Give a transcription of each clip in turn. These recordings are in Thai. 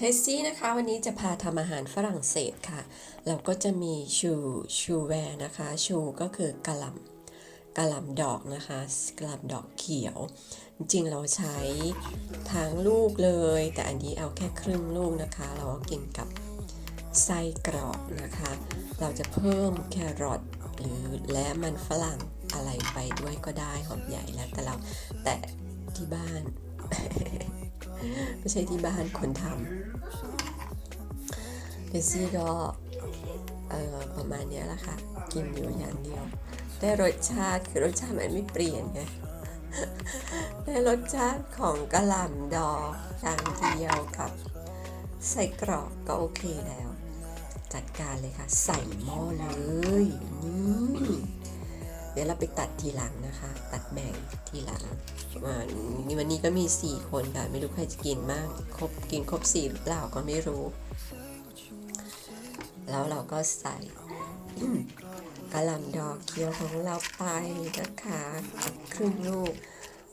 เทสซี่นะคะวันนี้จะพาทำอาหารฝรั่งเศสค่ะ เราก็จะมีชูชูแวร์นะคะ ชูก็คือกะหล่ำกะหล่ำดอกนะคะกะหล่ำดอกเขียว จริงเราใช้ทั้งลูกเลย แต่อันนี้เอาแค่ครึ่งลูกนะคะ เราก็กินกับไส้กรอกนะคะ เราจะเพิ่มแครอทหรือและมันฝรั่งอะไรไปด้วยก็ได้หอมใหญ่แล้วแต่เราแต่ที่บ้าน ไม่ใช่ที่บ้านคนทำเดซี่ก็ประมาณนี้แหละค่ะ กินอยู่อย่างเดียว ได้รสชาติคือรสชาติมันไม่เปลี่ยนไงได้รสชาติของกระหล่ำดอกอย่างเดียวกับใส่กรอกก็โอเคแล้ว จัดการเลยค่ะ ใส่หม้อเลย ดี๋ยวเราไปตัดทีหลังนะคะ ตัดแบ่งทีหลังอ่านี่วันนี้ก็มี 4 คนค่ะ ไม่รู้ใครจะกินมากครบกินครบ4หรือเปล่าก็ไม่รู้ แล้วเราก็ใส่กระหล่ำดอกเขียวของเราไปนะคะครึ่งลูก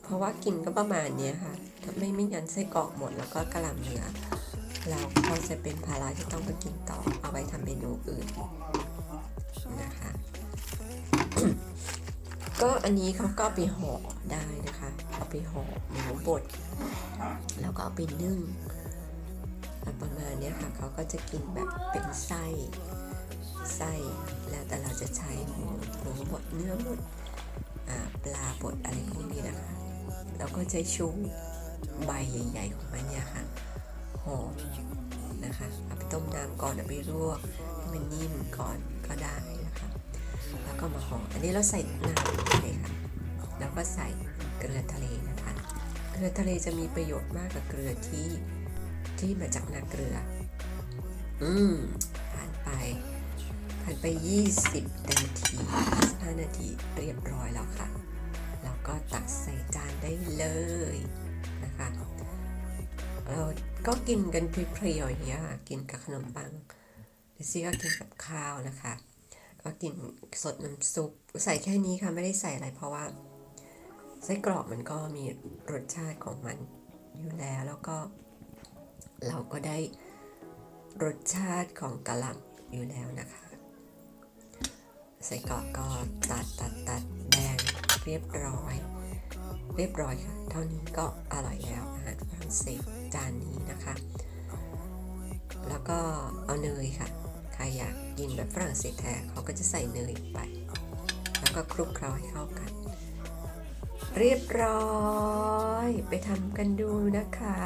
เพราะว่ากินก็ประมาณนี้ค่ะถ้าไม่ไม่งั้นไส้กรอกหมดแล้วก็กระหล่ำเหลือเราก็จะเป็นภาระที่ต้องไปกินต่อเอาไว้ทำเมนูอื่น ก็อันนี้เขาก็เอาไปห่อได้นะคะ เอาไปห่อหมูบด แล้วก็เอาไปนึ่งประมาณนี้ค่ะเขาก็จะกินแบบเป็นไส้ไส้แล้วแต่เราจะใช้หมูหมูบดเนื้อบดปลาบดอะไรพวกนี้นะคะแล้วก็ใช้ชูใบใหญ่ ๆ ของมันเนี่ยค่ะห่อนะคะเอาไปต้มน้ำก่อนเอาไปลวกให้มันนิ่มก่อนก็ได้ แล้วก็มาห่ออันนี้เราใส่น้ำทะเลค่ะแล้วก็ใส่เกลือทะเลนะคะ เกลือทะเลจะมีประโยชน์มากกว่าเกลือที่ที่มาจากนาเกลือ อืมผ่านไป ผ่านไป 20 นาที25นาทีเรียบร้อยแล้วค่ะ แล้วก็ตักใส่จานได้เลยนะคะ เราก็กินกันเพรียวๆอย่างเงี้ยค่ะ กินกับขนมปังเดซี่ก็กินกับข้าวนะคะ ก็กินสดน้ำซุป ใส่แค่นี้ค่ะไม่ได้ใส่อะไร เพราะว่าไส้กรอกมันก็มีรสชาติของมันอยู่แล้วแล้วก็เราก็ได้รสชาติของกะหล่ำอยู่แล้วนะคะไส้กรอกก็ตัดตัดตัดแบ่งเรียบร้อย เรียบร้อยค่ะ เท่านี้ก็อร่อยแล้วอาหารฝรั่งเศสจานนี้นะคะ แล้วก็เอาเนยค่ะใครอยาก กินแบบฝรั่งเศสแท้เขาก็จะใส่เนยไป แล้วก็คลุกเคล้าให้เข้ากัน เรียบร้อย ไปทำกันดูนะคะ